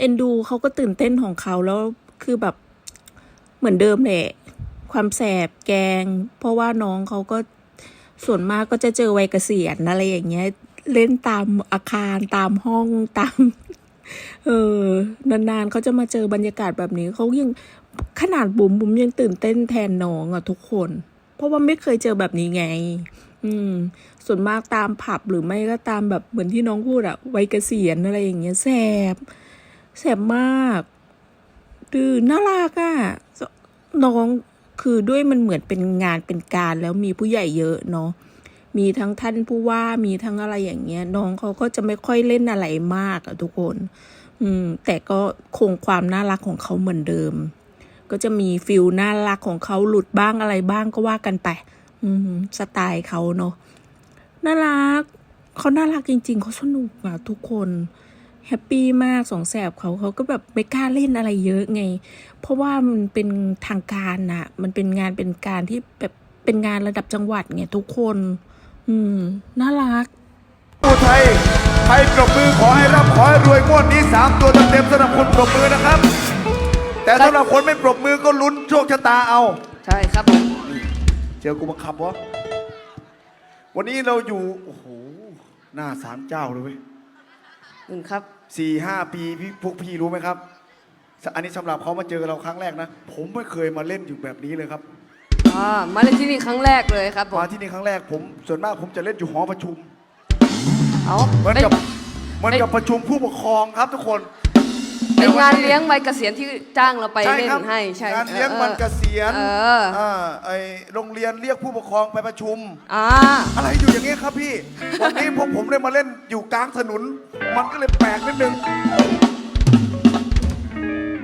เอ็นดูเขาก็ตื่นเต้นของเขาแล้วคือแบบเหมือนเดิมแหละ ความแสบแกง เพราะว่าน้องเขาก็ส่วนมากก็จะเจอวัยเกษียณอะไรอย่างเงี้ย เล่นตามอาคารตามห้องตาม เออนานๆเขาจะมาเจอบรรยากาศแบบนี้เขายังขนาดบุ๋มบุ๋มยังตื่นเต้นแทนน้องอะทุกคน เพราะว่าไม่เคยเจอแบบนี้ไง อืม ส่วนมากตามผับหรือไม่ก็ตามแบบเหมือนที่น้องพูดอะวัยเกษียณอะไรอย่างเงี้ยแสบ แสบมากดื้อน่ารักอะน้องคือด้วยมันเหมือนเป็นงานเป็นการแล้วมีผู้ใหญ่เยอะเนาะมีทั้งท่านผู้ว่ามีทั้งอะไรอย่างเงี้ย น้องเขาก็จะไม่ค่อยเล่นอะไรมากอะทุกคน อืม แต่ก็คงความน่ารักของเขาเหมือนเดิม ก็จะมีฟิลน่ารักของเขาหลุดบ้างอะไรบ้างก็ว่ากันไป อืม สไตล์เขาเนาะน่ารักเขาน่ารักจริง ๆเขาสนุกอะทุกคน แฮปปี้มากสองแสบเขาเขาก็แบบไม่กล้าเล่นอะไรเยอะไง เพราะว่ามันเป็นทางการน่ะ มันเป็นงานเป็นการที่แบบเป็นงานระดับจังหวัดไงทุกคน อืม น่ารักผู้ไทยใครปรบมือขอให้ร่ำขอให้รวยงวดนี้สามตัวเต็มๆสำหรับคนปรบมือนะครับ แต่สำหรับคนไม่ปรบมือก็ลุ้นโชคชะตาเอาใช่ครับผมเจอกูบังคับวะวันนี้เราอยู่โอ้โหหน้าศาลเจ้าเลยเว้ย หนึ่งครับสี่ห้าปีพี่พวกพี่รู้ไหมครับ อันนี้สำหรับเขามาเจอเราครั้งแรกนะ ผมไม่เคยมาเล่นอยู่แบบนี้เลยครับ อ่ามาเล่นที่นี่ครั้งแรกเลยครับผมมาที่นี่ครั้งแรกผมส่วนมากผมจะเล่นอยู่หอประชุม เอาเหมือนเป็นกับเหมือนกับประชุมผู้ปกครองครับทุกคน เป็นงานเลี้ยงวัยเกษียณที่จ้างเราไปใช่เล่นครับให้ใช่งานเลี้ยงวันเกษียณเอออ่าไอโรงเรียนเรียกผู้ปกครองไปประชุมอ่าอะไรอยู่อย่างเงี้ยครับพี่ วันนี้พวกผมได้มาเล่นอยู่กลางถนน มันก็เลยแปลกนิดนึง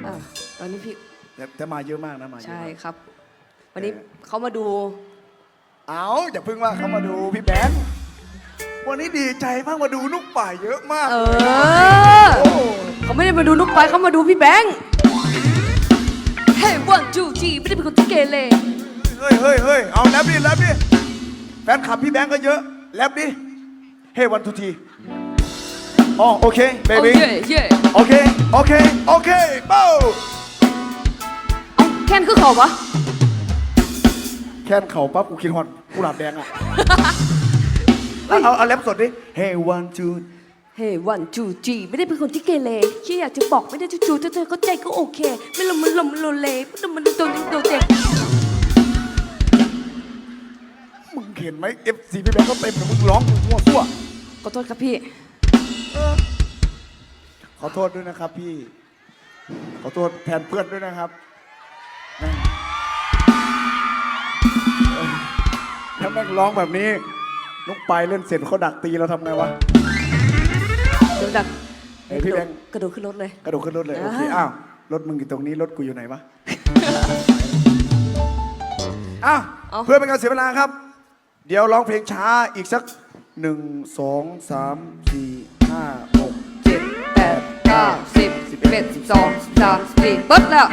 อ่าตอนนี้พี่แต่แต่มาเยอะมากนะมาเยอะใช่มากครับ วันนี้เขามาดู เอาอย่าเพิ่งว่าเขามาดูพี่แบงค์วันนี้ดีใจมากมาดูลูกป่าเยอะมาก เอเลยอโอ้เขาไม่มาดูนุกไปเขามาดูพี่แบงค์เฮ้ยวันจูจีไม่ได้เป็นคนที่เกเรเฮ้ยเฮ้ยเฮ้ยเอาแรปดิแรปดิแฟนคลับพี่แบงค์ก็เยอะแรปดิเฮ้วันทุทีอ๋อโอเคเบโอ้บี้เย่เย่โอเคโอเคโอเคเป้าเอาแค่นคือเขาปะแค่นเข่าปั๊บกูคิดฮอนกูหลาบแดงอะแล้วเอาเอาแรปสดดิ Hey one two เฮ้ยวันจูจีไม่ได้เป็นคนที่เกเรแค่อยากจะบอกไม่ได้จู่ๆถ้าเธอเข้าใจก็โอเค ไม่ลมมันลมมันโลเลไม่ลมมันโดนโดนเจ็บมึงเห็นไหม FC พี่แบงค์เขาเต็มเลยมึงร้องมึงมั่วซั่วขอโทษครับพี่ ขอโทษด้วยนะครับพี่ ขอโทษแทนเพื่อนด้วยนะครับแม่งถ้าแม่งร้องแบบนี้นุกไปายเล่นเสร็จเขาดักตีเราทำไงวะ เดี๋ยวดักเฮ้ยพี่แบงค์ กระโดดขึ้นรถเลย กระโดดขึ้นรถเลยโอเคอ่าอ้าวรถมึงอยู่ตรงนี้รถกูอยู่ไหนวะ อ้าวเพื่อเป็นการเสียเวลาครับ เดี๋ยวร้องเพลงช้าอีกสักหนึ่งสองสามสี่ห้าหกเจ็ดแปดเก้าสิบสิบเอ็ดสิบสองสิบสามสิบสี่ปึ๊บแล้ว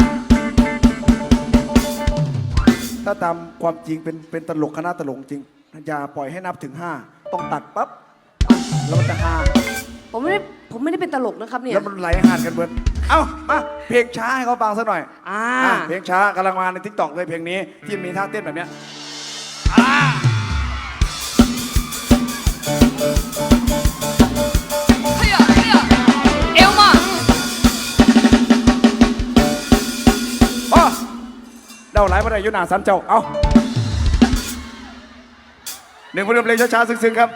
ถ้าตามความจริงเป็นเป็นตลกคณะตลกจริง อย่าปล่อยให้นับถึงห้าต้องตัดปั๊บแล้วมันจะห้า ผมไม่ได้ผมไม่ได้เป็นตลกนะครับเนี่ย แล้วมันไหลหานกันเบิดเอ้ามาเพลงช้าให้เขาฟังสักหน่อยอ่าอะเพลงช้ากำลังมาในทิกตอกเลยเพลงนี้ที่มีท่าเต้นแบบเนี้ยเฮียเฮียเอวมาอ๋อเดาไหลมาได้อยุนาสันเจ้า เอาหนึ่งเพลงเพลงช้าๆซึ้งๆครับ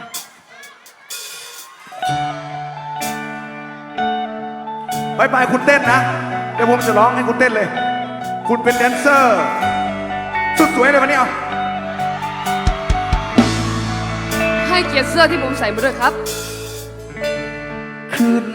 ไปไปคุณเต้นนะ เดี๋ยวผมจะร้องให้คุณเต้นเลย คุณเป็นแดนเซอร์ สุดสวยเลยวันนี้เอาให้เกียรติเสื้อที่ผมใส่มาด้วยครับ คืน